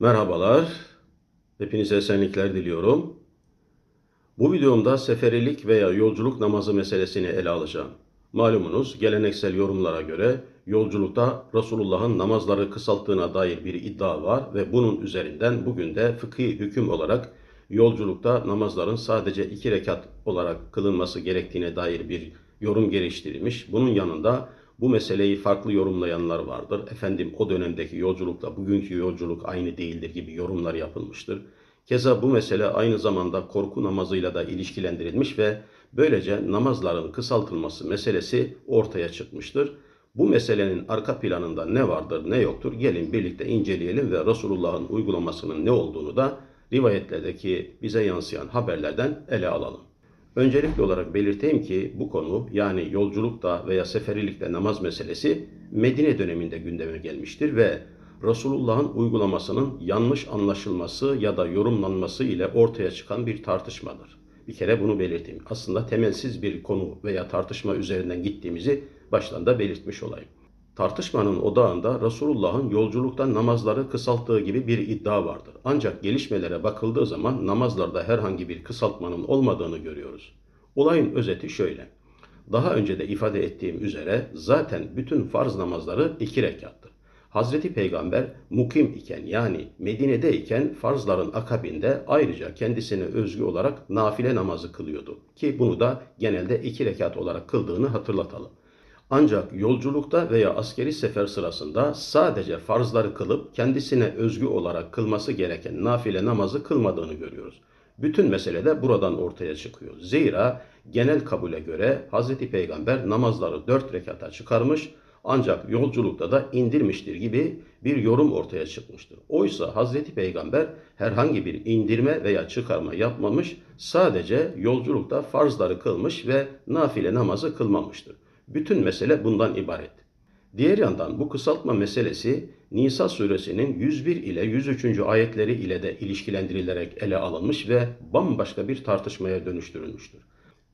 Merhabalar, hepinize esenlikler diliyorum. Bu videomda seferilik veya yolculuk namazı meselesini ele alacağım. Malumunuz geleneksel yorumlara göre yolculukta Resulullah'ın namazları kısalttığına dair bir iddia var ve bunun üzerinden bugün de fıkhi hüküm olarak yolculukta namazların sadece iki rekat olarak kılınması gerektiğine dair bir yorum geliştirilmiş. Bunun yanında bu meseleyi farklı yorumlayanlar vardır. Efendim o dönemdeki yolculukla bugünkü yolculuk aynı değildir gibi yorumlar yapılmıştır. Keza bu mesele aynı zamanda korku namazıyla da ilişkilendirilmiş ve böylece namazların kısaltılması meselesi ortaya çıkmıştır. Bu meselenin arka planında ne vardır ne yoktur gelin birlikte inceleyelim ve Resulullah'ın uygulamasının ne olduğunu da rivayetlerdeki bize yansıyan haberlerden ele alalım. Öncelikli olarak belirteyim ki bu konu yani yolculukta veya seferilikte namaz meselesi Medine döneminde gündeme gelmiştir ve Resulullah'ın uygulamasının yanlış anlaşılması ya da yorumlanması ile ortaya çıkan bir tartışmadır. Bir kere bunu belirteyim. Aslında temelsiz bir konu veya tartışma üzerinden gittiğimizi baştan da belirtmiş olayım. Tartışmanın odağında Resulullah'ın yolculukta namazları kısalttığı gibi bir iddia vardır. Ancak gelişmelere bakıldığı zaman namazlarda herhangi bir kısaltmanın olmadığını görüyoruz. Olayın özeti şöyle. Daha önce de ifade ettiğim üzere zaten bütün farz namazları iki rekattır. Hazreti Peygamber mukim iken yani Medine'de iken farzların akabinde ayrıca kendisine özgü olarak nafile namazı kılıyordu. Ki bunu da genelde iki rekat olarak kıldığını hatırlatalım. Ancak yolculukta veya askeri sefer sırasında sadece farzları kılıp kendisine özgü olarak kılması gereken nafile namazı kılmadığını görüyoruz. Bütün mesele de buradan ortaya çıkıyor. Zira genel kabule göre Hz. Peygamber namazları dört rekata çıkarmış ancak yolculukta da indirmiştir gibi bir yorum ortaya çıkmıştır. Oysa Hz. Peygamber herhangi bir indirme veya çıkarma yapmamış, sadece yolculukta farzları kılmış ve nafile namazı kılmamıştır. Bütün mesele bundan ibaret. Diğer yandan bu kısaltma meselesi Nisa suresinin 101 ile 103. ayetleri ile de ilişkilendirilerek ele alınmış ve bambaşka bir tartışmaya dönüştürülmüştür.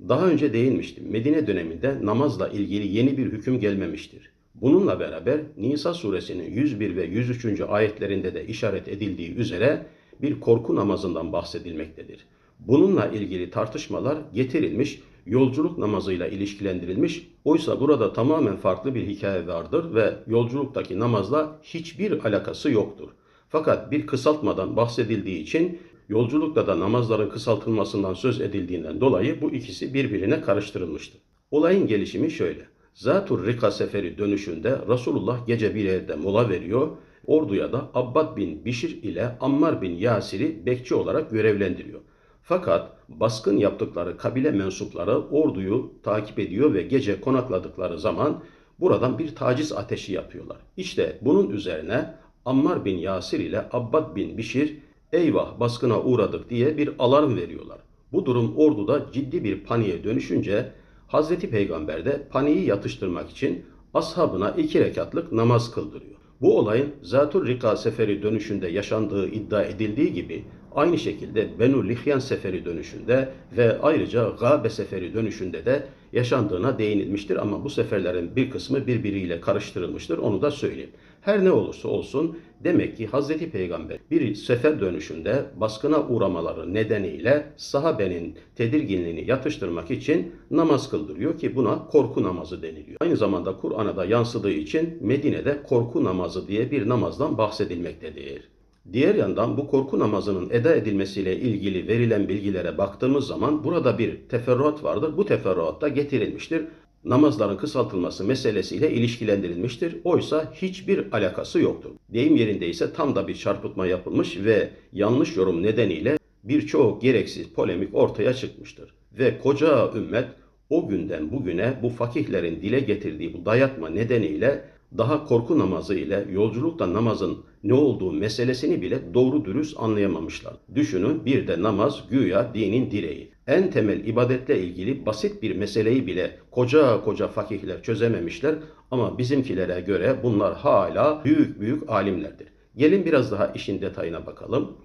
Daha önce değinmiştim. Medine döneminde namazla ilgili yeni bir hüküm gelmemiştir. Bununla beraber Nisa suresinin 101 ve 103. ayetlerinde de işaret edildiği üzere bir korku namazından bahsedilmektedir. Bununla ilgili tartışmalar getirilmiş, yolculuk namazıyla ilişkilendirilmiş. Oysa burada tamamen farklı bir hikaye vardır ve yolculuktaki namazla hiçbir alakası yoktur. Fakat bir kısaltmadan bahsedildiği için yolculukta da namazların kısaltılmasından söz edildiğinden dolayı bu ikisi birbirine karıştırılmıştır. Olayın gelişimi şöyle. Zatur Rika seferi dönüşünde Resulullah gece bir evde mola veriyor. Orduya da Abbad bin Bişir ile Ammar bin Yasir'i bekçi olarak görevlendiriyor. Fakat baskın yaptıkları kabile mensupları orduyu takip ediyor ve gece konakladıkları zaman buradan bir taciz ateşi yapıyorlar. İşte bunun üzerine Ammar bin Yasir ile Abbad bin Bişir eyvah baskına uğradık diye bir alarm veriyorlar. Bu durum orduda ciddi bir paniğe dönüşünce Hazreti Peygamber de paniği yatıştırmak için ashabına iki rekatlık namaz kıldırıyor. Bu olayın Zatur Rika seferi dönüşünde yaşandığı iddia edildiği gibi aynı şekilde Benu Lihyan seferi dönüşünde ve ayrıca Gabe seferi dönüşünde de yaşandığına değinilmiştir ama bu seferlerin bir kısmı birbiriyle karıştırılmıştır onu da söyleyeyim. Her ne olursa olsun demek ki Hazreti Peygamber bir sefer dönüşünde baskına uğramaları nedeniyle sahabenin tedirginliğini yatıştırmak için namaz kıldırıyor ki buna korku namazı deniliyor. Aynı zamanda Kur'an'a da yansıdığı için Medine'de korku namazı diye bir namazdan bahsedilmektedir. Diğer yandan bu korku namazının eda edilmesiyle ilgili verilen bilgilere baktığımız zaman burada bir teferruat vardır. Bu teferruat da getirilmiştir. Namazların kısaltılması meselesiyle ilişkilendirilmiştir. Oysa hiçbir alakası yoktur. Deyim yerinde ise tam da bir çarpıtma yapılmış ve yanlış yorum nedeniyle birçok gereksiz polemik ortaya çıkmıştır. Ve koca ümmet o günden bugüne bu fakihlerin dile getirdiği bu dayatma nedeniyle daha korku namazı ile yolculukta namazın ne olduğu meselesini bile doğru dürüst anlayamamışlar. Düşünün bir de namaz güya dinin direği. En temel ibadetle ilgili basit bir meseleyi bile koca koca fakihler çözememişler ama bizimkilere göre bunlar hala büyük büyük alimlerdir. Gelin biraz daha işin detayına bakalım.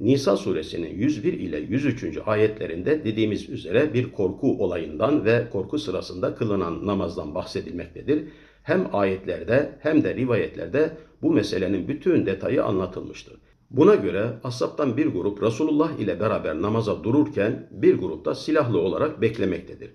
Nisa suresinin 101 ile 103. ayetlerinde dediğimiz üzere bir korku olayından ve korku sırasında kılınan namazdan bahsedilmektedir. Hem ayetlerde hem de rivayetlerde bu meselenin bütün detayı anlatılmıştır. Buna göre ashabtan bir grup Resulullah ile beraber namaza dururken bir grupta silahlı olarak beklemektedir.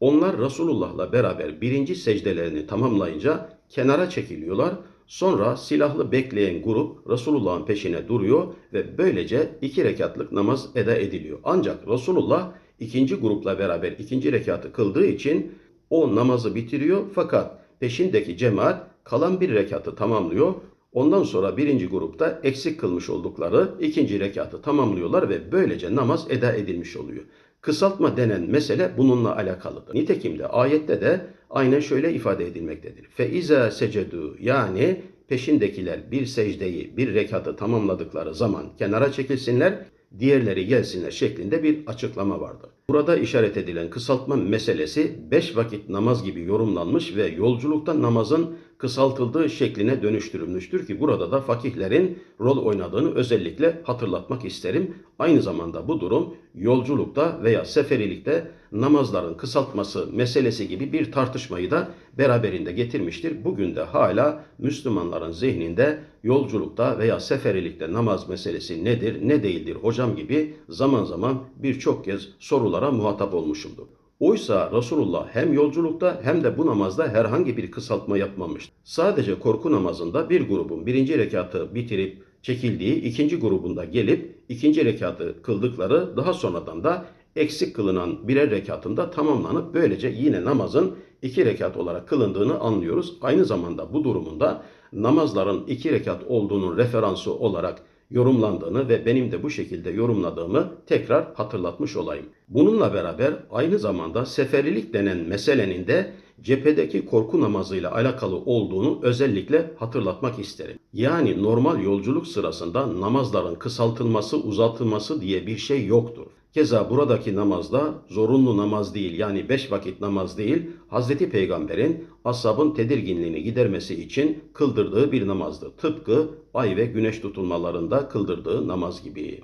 Onlar Resulullah'la beraber birinci secdelerini tamamlayınca kenara çekiliyorlar. Sonra silahlı bekleyen grup Resulullah'ın peşine duruyor ve böylece iki rekatlık namaz eda ediliyor. Ancak Resulullah ikinci grupla beraber ikinci rekatı kıldığı için o namazı bitiriyor fakat peşindeki cemaat kalan bir rekatı tamamlıyor. Ondan sonra birinci grupta eksik kılmış oldukları ikinci rekatı tamamlıyorlar ve böylece namaz eda edilmiş oluyor. Kısaltma denen mesele bununla alakalıdır. Nitekim de ayette de aynen şöyle ifade edilmektedir. Fe iza secedu yani peşindekiler bir secdeyi, bir rekatı tamamladıkları zaman kenara çekilsinler, diğerleri gelsinler şeklinde bir açıklama vardır. Burada işaret edilen kısaltma meselesi beş vakit namaz gibi yorumlanmış ve yolculukta namazın kısaltıldığı şekline dönüştürülmüştür ki burada da fakihlerin rol oynadığını özellikle hatırlatmak isterim. Aynı zamanda bu durum yolculukta veya seferilikte namazların kısaltması meselesi gibi bir tartışmayı da beraberinde getirmiştir. Bugün de hala Müslümanların zihninde yolculukta veya seferilikte namaz meselesi nedir, ne değildir hocam gibi zaman zaman birçok kez sorulara muhatap olmuşumdur. Oysa Resulullah hem yolculukta hem de bu namazda herhangi bir kısaltma yapmamıştır. Sadece korku namazında bir grubun birinci rekatı bitirip çekildiği, ikinci grubunda gelip ikinci rekatı kıldıkları daha sonradan da eksik kılınan birer rekatında tamamlanıp böylece yine namazın iki rekat olarak kılındığını anlıyoruz. Aynı zamanda bu durumunda namazların iki rekat olduğunun referansı olarak yorumlandığını ve benim de bu şekilde yorumladığımı tekrar hatırlatmış olayım. Bununla beraber aynı zamanda seferilik denen meselenin de cephedeki korku namazıyla alakalı olduğunu özellikle hatırlatmak isterim. Yani normal yolculuk sırasında namazların kısaltılması, uzatılması diye bir şey yoktur. Keza buradaki namazda zorunlu namaz değil yani beş vakit namaz değil Hazreti Peygamber'in ashabın tedirginliğini gidermesi için kıldırdığı bir namazdı. Tıpkı ay ve güneş tutulmalarında kıldırdığı namaz gibi.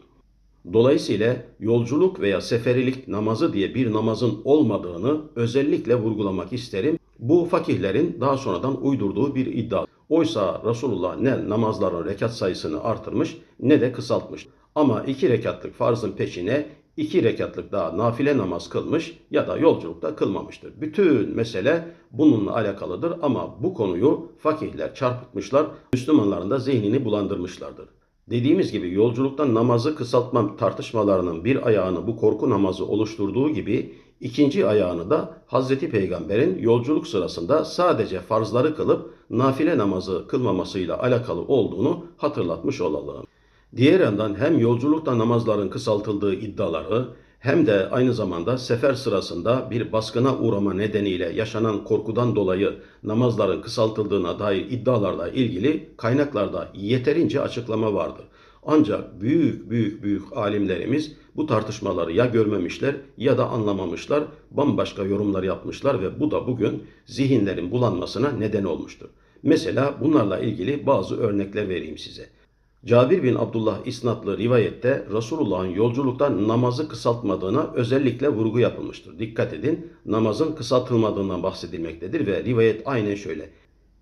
Dolayısıyla yolculuk veya seferilik namazı diye bir namazın olmadığını özellikle vurgulamak isterim. Bu fakihlerin daha sonradan uydurduğu bir iddia. Oysa Resulullah ne namazların rekat sayısını artırmış ne de kısaltmış. Ama iki rekatlık farzın peşine iki rekatlık daha nafile namaz kılmış ya da yolculukta kılmamıştır. Bütün mesele bununla alakalıdır ama bu konuyu fakihler çarpıtmışlar, Müslümanların da zihnini bulandırmışlardır. Dediğimiz gibi yolculukta namazı kısaltma tartışmalarının bir ayağını bu korku namazı oluşturduğu gibi ikinci ayağını da Hazreti Peygamber'in yolculuk sırasında sadece farzları kılıp nafile namazı kılmamasıyla alakalı olduğunu hatırlatmış olalım. Diğer yandan hem yolculukta namazların kısaltıldığı iddiaları hem de aynı zamanda sefer sırasında bir baskına uğrama nedeniyle yaşanan korkudan dolayı namazların kısaltıldığına dair iddialarla ilgili kaynaklarda yeterince açıklama vardır. Ancak büyük büyük büyük alimlerimiz bu tartışmaları ya görmemişler ya da anlamamışlar, bambaşka yorumlar yapmışlar ve bu da bugün zihinlerin bulanmasına neden olmuştur. Mesela bunlarla ilgili bazı örnekler vereyim size. Cabir bin Abdullah isnatlı rivayette Resulullah'ın yolculukta namazı kısaltmadığına özellikle vurgu yapılmıştır. Dikkat edin namazın kısaltılmadığından bahsedilmektedir ve rivayet aynen şöyle.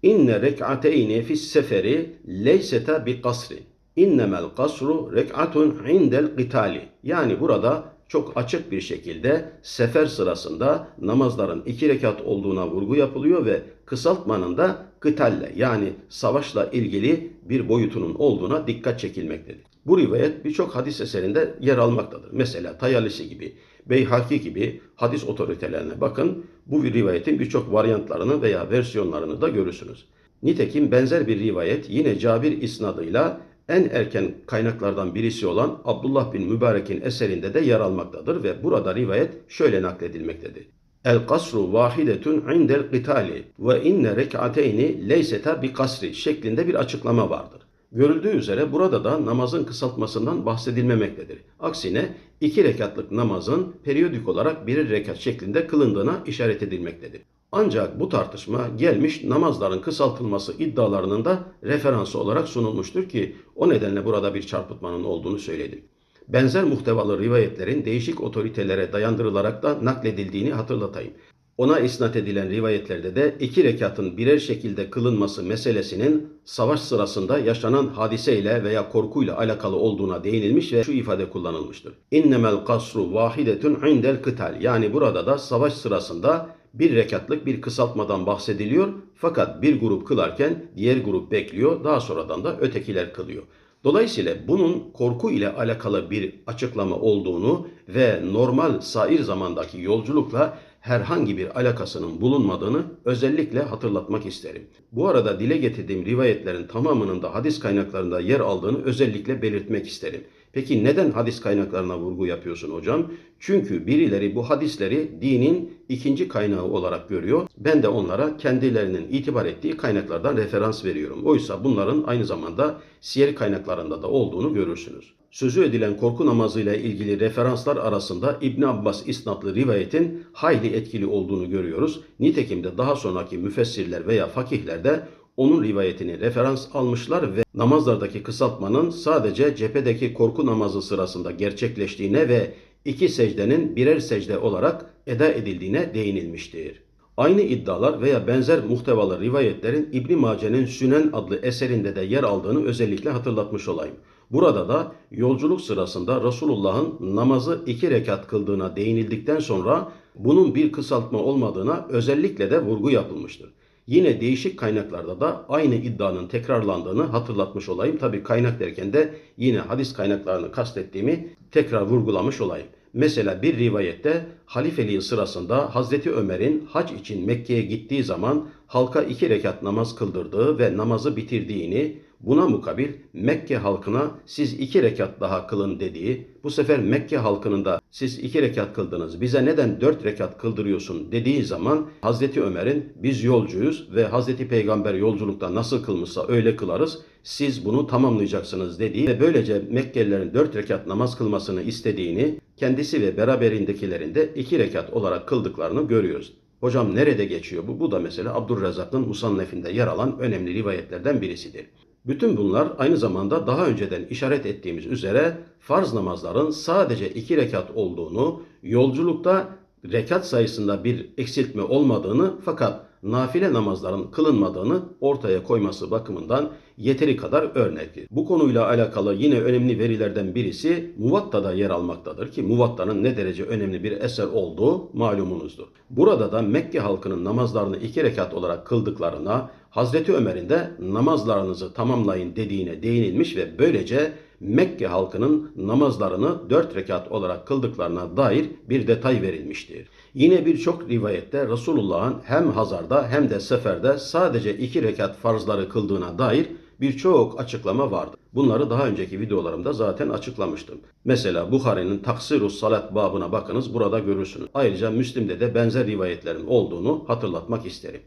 İnne rek'ateyni fis seferi leyseta bi kasri. İnnemel kasru rek'atun indel qitali. Yani burada çok açık bir şekilde sefer sırasında namazların iki rekat olduğuna vurgu yapılıyor ve kısaltmanın da kıtalle yani savaşla ilgili bir boyutunun olduğuna dikkat çekilmektedir. Bu rivayet birçok hadis eserinde yer almaktadır. Mesela Tayalisi gibi, Beyhaki gibi hadis otoritelerine bakın. Bu rivayetin birçok varyantlarını veya versiyonlarını da görürsünüz. Nitekim benzer bir rivayet yine Cabir isnadıyla en erken kaynaklardan birisi olan Abdullah bin Mübarek'in eserinde de yer almaktadır ve burada rivayet şöyle nakledilmektedir. El kasru vahidetun indel qitali ve inne rek'ateyni leyseta bi kasri şeklinde bir açıklama vardır. Görüldüğü üzere burada da namazın kısaltmasından bahsedilmemektedir. Aksine iki rekatlık namazın periyodik olarak bir rekat şeklinde kılındığına işaret edilmektedir. Ancak bu tartışma gelmiş namazların kısaltılması iddialarının da referansı olarak sunulmuştur ki o nedenle burada bir çarpıtmanın olduğunu söyledim. Benzer muhtevalı rivayetlerin değişik otoritelere dayandırılarak da nakledildiğini hatırlatayım. Ona isnat edilen rivayetlerde de iki rekatın birer şekilde kılınması meselesinin savaş sırasında yaşanan hadiseyle veya korkuyla alakalı olduğuna değinilmiş ve şu ifade kullanılmıştır. İnnemel kasru vahidetun indel kıtal. Yani burada da savaş sırasında bir rekatlık bir kısaltmadan bahsediliyor. Fakat bir grup kılarken diğer grup bekliyor. Daha sonradan da ötekiler kılıyor. Dolayısıyla bunun korku ile alakalı bir açıklama olduğunu ve normal sair zamandaki yolculukla herhangi bir alakasının bulunmadığını özellikle hatırlatmak isterim. Bu arada dile getirdiğim rivayetlerin tamamının da hadis kaynaklarında yer aldığını özellikle belirtmek isterim. Peki neden hadis kaynaklarına vurgu yapıyorsun hocam? Çünkü birileri bu hadisleri dinin ikinci kaynağı olarak görüyor. Ben de onlara kendilerinin itibar ettiği kaynaklardan referans veriyorum. Oysa bunların aynı zamanda siyer kaynaklarında da olduğunu görürsünüz. Sözü edilen korku namazıyla ilgili referanslar arasında İbn Abbas isnatlı rivayetin hayli etkili olduğunu görüyoruz. Nitekim de daha sonraki müfessirler veya fakihler de onun rivayetini referans almışlar ve namazlardaki kısaltmanın sadece cephedeki korku namazı sırasında gerçekleştiğine ve iki secdenin birer secde olarak eda edildiğine değinilmiştir. Aynı iddialar veya benzer muhtevalı rivayetlerin İbn Mace'nin Sünen adlı eserinde de yer aldığını özellikle hatırlatmış olayım. Burada da yolculuk sırasında Resulullah'ın namazı iki rekat kıldığına değinildikten sonra bunun bir kısaltma olmadığına özellikle de vurgu yapılmıştır. Yine değişik kaynaklarda da aynı iddianın tekrarlandığını hatırlatmış olayım. Tabi kaynak derken de yine hadis kaynaklarını kastettiğimi tekrar vurgulamış olayım. Mesela bir rivayette halifeliği sırasında Hazreti Ömer'in hac için Mekke'ye gittiği zaman halka iki rekat namaz kıldırdığı ve namazı bitirdiğini, buna mukabil Mekke halkına siz iki rekat daha kılın dediği, bu sefer Mekke halkının da siz iki rekat kıldınız, bize neden dört rekat kıldırıyorsun dediği zaman Hazreti Ömer'in biz yolcuyuz ve Hazreti Peygamber yolculukta nasıl kılmışsa öyle kılarız, siz bunu tamamlayacaksınız dediği ve böylece Mekkelilerin dört rekat namaz kılmasını istediğini, kendisi ve beraberindekilerin de iki rekat olarak kıldıklarını görüyoruz. Hocam nerede geçiyor bu? Bu da mesela Abdurrezzak'ın Musannef'inde yer alan önemli rivayetlerden birisidir. Bütün bunlar aynı zamanda daha önceden işaret ettiğimiz üzere farz namazların sadece iki rekat olduğunu, yolculukta rekat sayısında bir eksiltme olmadığını fakat nafile namazların kılınmadığını ortaya koyması bakımından yeteri kadar örnektir. Bu konuyla alakalı yine önemli verilerden birisi Muvatta'da yer almaktadır ki Muvatta'nın ne derece önemli bir eser olduğu malumunuzdur. Burada da Mekke halkının namazlarını iki rekat olarak kıldıklarına, Hazreti Ömer'in de namazlarınızı tamamlayın dediğine değinilmiş ve böylece Mekke halkının namazlarını dört rekat olarak kıldıklarına dair bir detay verilmiştir. Yine birçok rivayette Resulullah'ın hem hazarda hem de seferde sadece iki rekat farzları kıldığına dair birçok açıklama vardı. Bunları daha önceki videolarımda zaten açıklamıştım. Mesela Bukhari'nin Taksirus Salat babına bakınız burada görürsünüz. Ayrıca Müslim'de de benzer rivayetlerin olduğunu hatırlatmak isterim.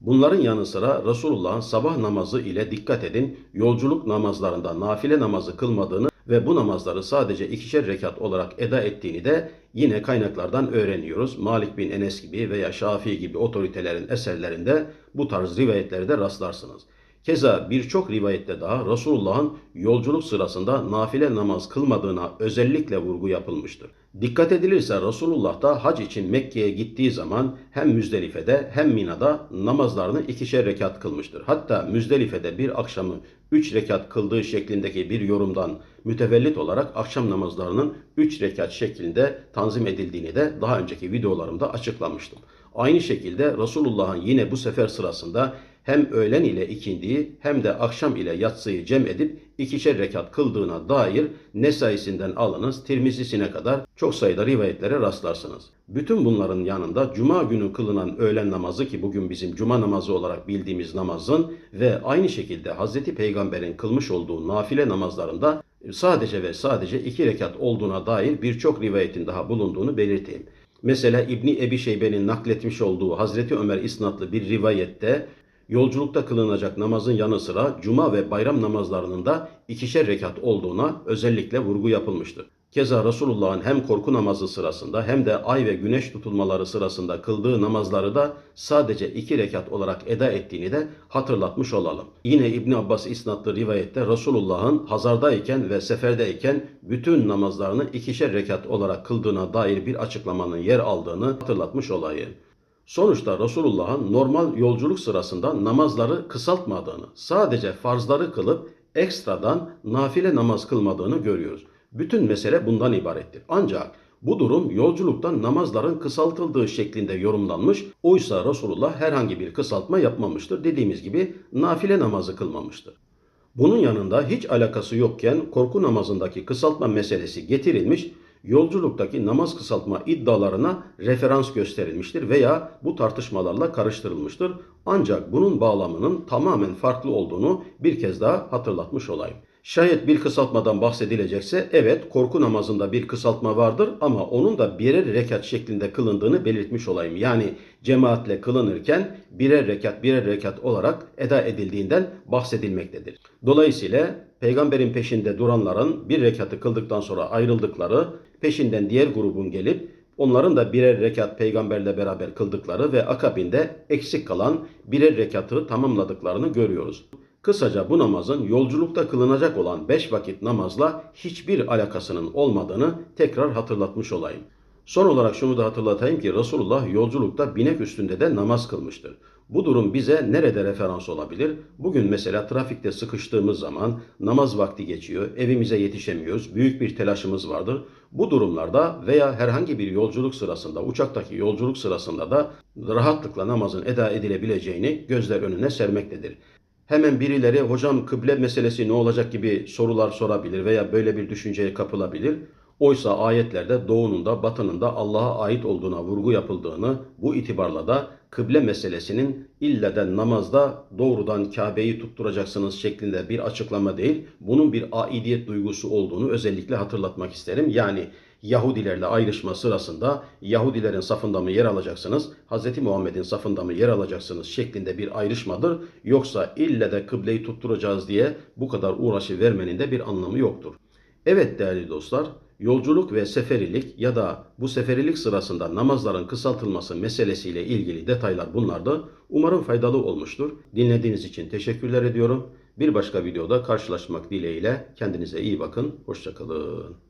Bunların yanı sıra Resulullah'ın sabah namazı ile dikkat edin yolculuk namazlarında nafile namazı kılmadığını ve bu namazları sadece ikişer rekat olarak eda ettiğini de yine kaynaklardan öğreniyoruz. Malik bin Enes gibi veya Şafii gibi otoritelerin eserlerinde bu tarz rivayetlerde rastlarsınız. Keza birçok rivayette daha Resulullah'ın yolculuk sırasında nafile namaz kılmadığına özellikle vurgu yapılmıştır. Dikkat edilirse Resulullah da hac için Mekke'ye gittiği zaman hem Müzdelife'de hem Mina'da namazlarını ikişer rekat kılmıştır. Hatta Müzdelife'de bir akşamı üç rekat kıldığı şeklindeki bir yorumdan mütevellit olarak akşam namazlarının üç rekat şeklinde tanzim edildiğini de daha önceki videolarımda açıklamıştım. Aynı şekilde Resulullah'ın yine bu sefer sırasında hem öğlen ile ikindiyi hem de akşam ile yatsıyı cem edip ikişer rekat kıldığına dair Nesai'sinden alınız Tirmizisine kadar çok sayıda rivayetlere rastlarsınız. Bütün bunların yanında cuma günü kılınan öğlen namazı ki bugün bizim cuma namazı olarak bildiğimiz namazın ve aynı şekilde Hazreti Peygamber'in kılmış olduğu nafile namazlarında sadece ve sadece iki rekat olduğuna dair birçok rivayetin daha bulunduğunu belirteyim. Mesela İbni Ebi Şeybe'nin nakletmiş olduğu Hazreti Ömer isnatlı bir rivayette yolculukta kılınacak namazın yanı sıra cuma ve bayram namazlarının da ikişer rekat olduğuna özellikle vurgu yapılmıştır. Keza Resulullah'ın hem korku namazı sırasında hem de ay ve güneş tutulmaları sırasında kıldığı namazları da sadece iki rekat olarak eda ettiğini de hatırlatmış olalım. Yine İbn Abbas isnatlı rivayette Resulullah'ın hazardayken ve seferdeyken bütün namazlarını ikişer rekat olarak kıldığına dair bir açıklamanın yer aldığını hatırlatmış olayım. Sonuçta Resulullah'ın normal yolculuk sırasında namazları kısaltmadığını, sadece farzları kılıp ekstradan nafile namaz kılmadığını görüyoruz. Bütün mesele bundan ibarettir. Ancak bu durum yolculukta namazların kısaltıldığı şeklinde yorumlanmış. Oysa Resulullah herhangi bir kısaltma yapmamıştır. Dediğimiz gibi nafile namazı kılmamıştır. Bunun yanında hiç alakası yokken korku namazındaki kısaltma meselesi getirilmiş, yolculuktaki namaz kısaltma iddialarına referans gösterilmiştir veya bu tartışmalarla karıştırılmıştır. Ancak bunun bağlamının tamamen farklı olduğunu bir kez daha hatırlatmış olayım. Şayet bir kısaltmadan bahsedilecekse evet korku namazında bir kısaltma vardır ama onun da birer rekat şeklinde kılındığını belirtmiş olayım. Yani cemaatle kılınırken birer rekat birer rekat olarak eda edildiğinden bahsedilmektedir. Dolayısıyla peygamberin peşinde duranların bir rekatı kıldıktan sonra ayrıldıkları, peşinden diğer grubun gelip onların da birer rekat peygamberle beraber kıldıkları ve akabinde eksik kalan birer rekatı tamamladıklarını görüyoruz. Kısaca bu namazın yolculukta kılınacak olan beş vakit namazla hiçbir alakasının olmadığını tekrar hatırlatmış olayım. Son olarak şunu da hatırlatayım ki Resulullah yolculukta binek üstünde de namaz kılmıştır. Bu durum bize nerede referans olabilir? Bugün mesela trafikte sıkıştığımız zaman namaz vakti geçiyor, evimize yetişemiyoruz, büyük bir telaşımız vardır. Bu durumlarda veya herhangi bir yolculuk sırasında, uçaktaki yolculuk sırasında da rahatlıkla namazın eda edilebileceğini gözler önüne sermektedir. Hemen birileri hocam kıble meselesi ne olacak gibi sorular sorabilir veya böyle bir düşünceye kapılabilir. Oysa ayetlerde doğunun da batının da Allah'a ait olduğuna vurgu yapıldığını bu itibarla da kıble meselesinin illeden namazda doğrudan Kabe'yi tutturacaksınız şeklinde bir açıklama değil, bunun bir aidiyet duygusu olduğunu özellikle hatırlatmak isterim. Yani Yahudilerle ayrışma sırasında Yahudilerin safında mı yer alacaksınız, Hz. Muhammed'in safında mı yer alacaksınız şeklinde bir ayrışmadır. Yoksa ille de kıbleyi tutturacağız diye bu kadar uğraşı vermenin de bir anlamı yoktur. Evet değerli dostlar, yolculuk ve seferilik ya da bu seferilik sırasında namazların kısaltılması meselesiyle ilgili detaylar bunlardı. Umarım faydalı olmuştur. Dinlediğiniz için teşekkürler ediyorum. Bir başka videoda karşılaşmak dileğiyle kendinize iyi bakın. Hoşçakalın.